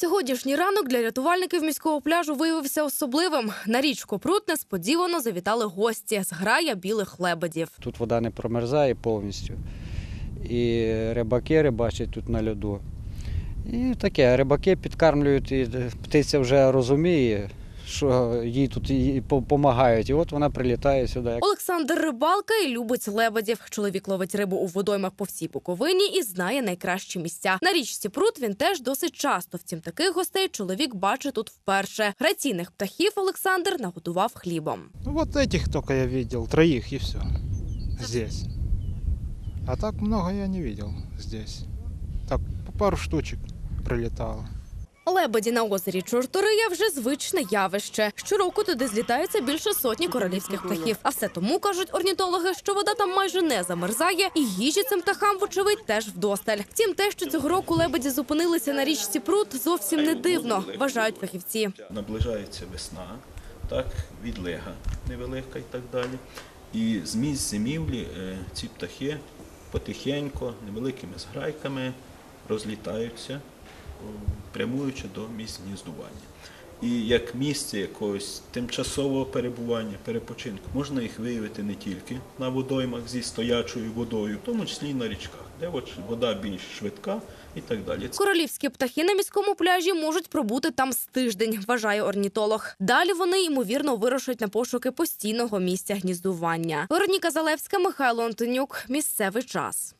Сьогоднішній ранок для рятувальників міського пляжу виявився особливим. На річку Прут несподівано завітали гості з грая білих лебедів. Тут вода не промерзає повністю. І рибаки рибачать тут на льоду. І таке, рибаки підкармлюють, і птиця вже розуміє, що їй тут допомагають. І от вона прилітає сюди. Олександр рибалка і любить лебедів. Чоловік ловить рибу у водоймах по всій Буковині і знає найкращі місця. На річці Прут він теж досить часто. Втім, таких гостей чоловік бачить тут вперше. Граційних птахів Олександр нагодував хлібом. Ну, вот этих только я видел, троих и все. Здесь. А так много я не видел здесь. Так, по пару штучек прилетало. Лебеді на озері Чортория вже звичне явище. Щороку туди злітаються більше сотні королівських птахів. А все тому кажуть орнітологи, що вода там майже не замерзає, і їжі цим птахам, вочевидь, теж вдосталь. Втім, те, що цього року лебеді зупинилися на річці Прут, зовсім не дивно, вважають фахівці. Наближається весна, так, відлига невелика і так далі. І з місць зимівлі е, ці птахи потихеньку, невеликими зграйками розлітаються, прямуючи до місць гніздування. І як місце якогось тимчасового перебування, перепочинку, можна їх виявити не тільки на водоймах зі стоячою водою, в тому числі і на річках, де вода більш швидка і так далі. Королівські птахи на міському пляжі можуть пробути там з тиждень, вважає орнітолог. Далі вони ймовірно вирушать на пошуки постійного місця гніздування. Вероніка Залевська, Михайло Антонюк. Місцевий час.